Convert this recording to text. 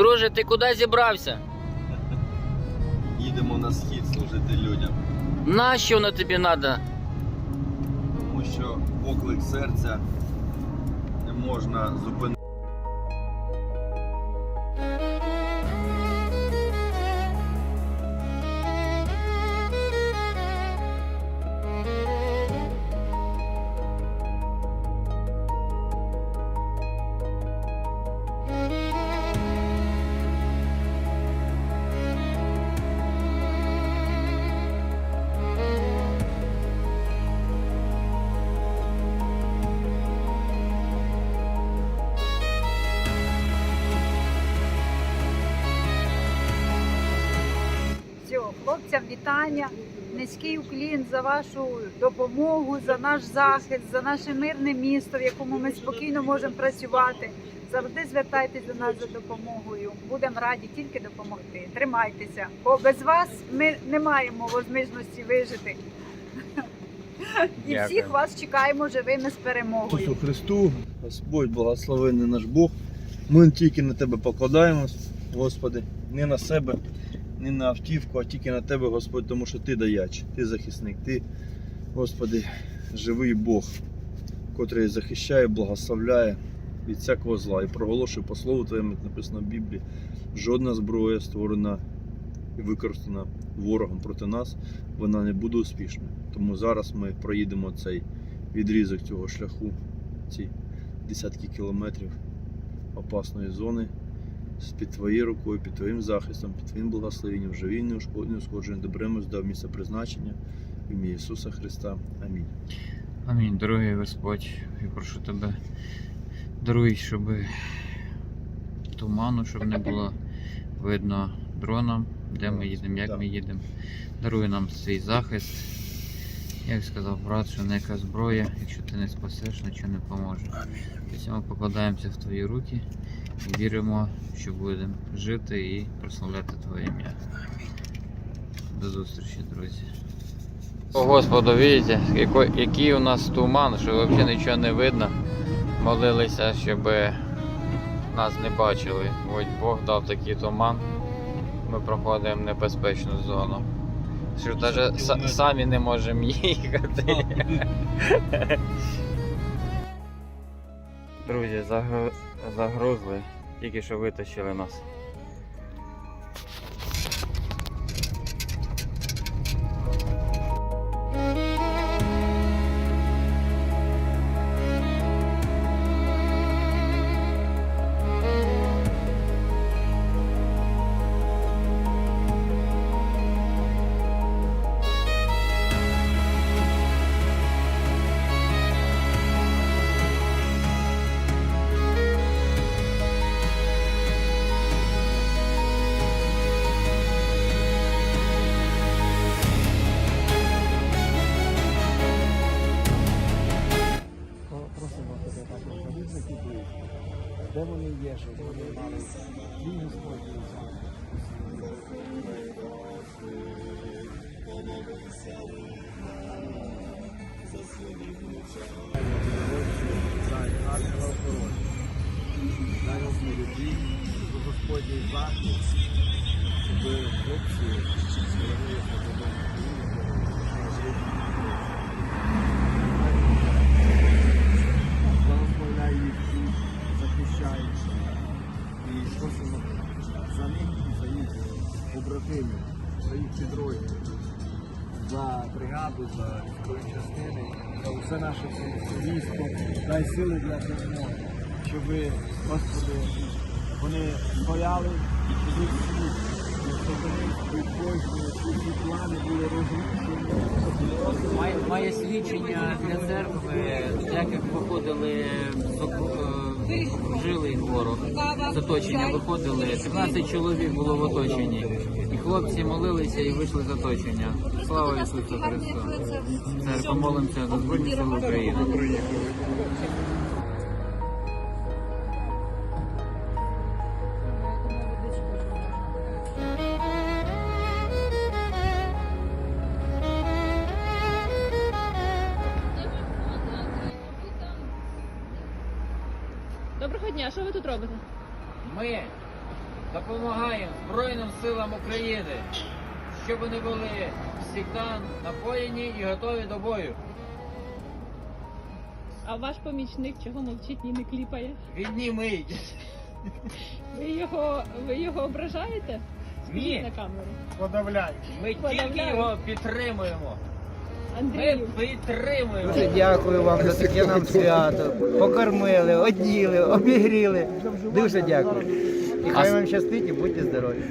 Друже, ти куди зібрався? Їдемо на схід служити людям, Нащо воно тобі треба? тому що поклик серця не можна зупинити. Хлопцям вітання, низький уклін за вашу допомогу, за наш захист, за наше мирне місто, в якому ми спокійно можемо працювати. Завжди звертайтесь до нас за допомогою. Будемо раді тільки допомогти. Тримайтеся, бо без вас ми не маємо можливості вижити. І всіх вас чекаємо живими з перемогою. Ісусу Христу, Господь благословений наш Бог. Ми тільки на Тебе покладаємось, Господи, не на себе, не на автівку, а тільки на Тебе, Господь, тому що Ти даяч, Ти захисник, Ти, Господи, живий Бог, котрий захищає, благословляє від всякого зла. І проголошую по слову Твоєму, написано в Біблії, жодна зброя створена і використана ворогом проти нас, вона не буде успішною. Тому зараз ми проїдемо цей відрізок цього шляху, ці десятки кілометрів опасної зони під твоєю рукою, під твоїм захистом, під твоїм благословенням, живі неушкоджені, ушкоджені, добремо здав місце призначення в ім'я Ісуса Христа. Амінь. Амінь, дорогий Господь, я прошу тебе, даруй, щоб туману, щоб не було видно дроном, де ми їдемо, як Так. ми їдемо. Даруй нам свій захист. Як сказав брат, що ніяка зброя, якщо ти не спасеш, нічого не поможе. Тобто ми покладаємося в твої руки віримо, що будемо жити і прославляти Твоє ім'я. До зустрічі, друзі. О Господу, видите, який, який у нас туман, що взагалі нічого не видно. Молилися, щоб нас не бачили. Ось Бог дав такий туман. Ми проходимо небезпечну зону. Що навіть са- самі не можемо їхати. Друзі, загру- загрузли, тільки що витащили нас. Щоб вони мали твій Господній. Дай ангела охорони. Дай Господи твій Господній захист, щоб хлопці повернулися додому. Побратимів, за їх підрозділ, за бригаду, за військові частини, за усе наше військо. Дай сили для перемоги, щоб Господи, вони стояли і всі, щоб вони від кожного, щоб ці плани були розрушені. Має, свідчення для церкви, як виходили з жили ворог з оточення, виходили. 17 чоловік було в оточенні. І хлопці молилися і вийшли з оточення. Слава Ісусу Христу! Церква помолимося за Збройні Сили України. Доброго дня, що ви тут робите? Ми допомагаємо Збройним силам України, щоб вони були завжди напоєні і готові до бою. А ваш помічник чого мовчить ні не кліпає? Він німий. Ви його, ви його ображаєте? Скажіть Ні. на камеру. Ми тільки Подавляю. його підтримуємо. Ми Андрію, підтримуємо. Дуже дякую вам за таке нам свято. Покормили, оділи, обігріли. Дуже дякую. І хай вам щастить і будьте здорові.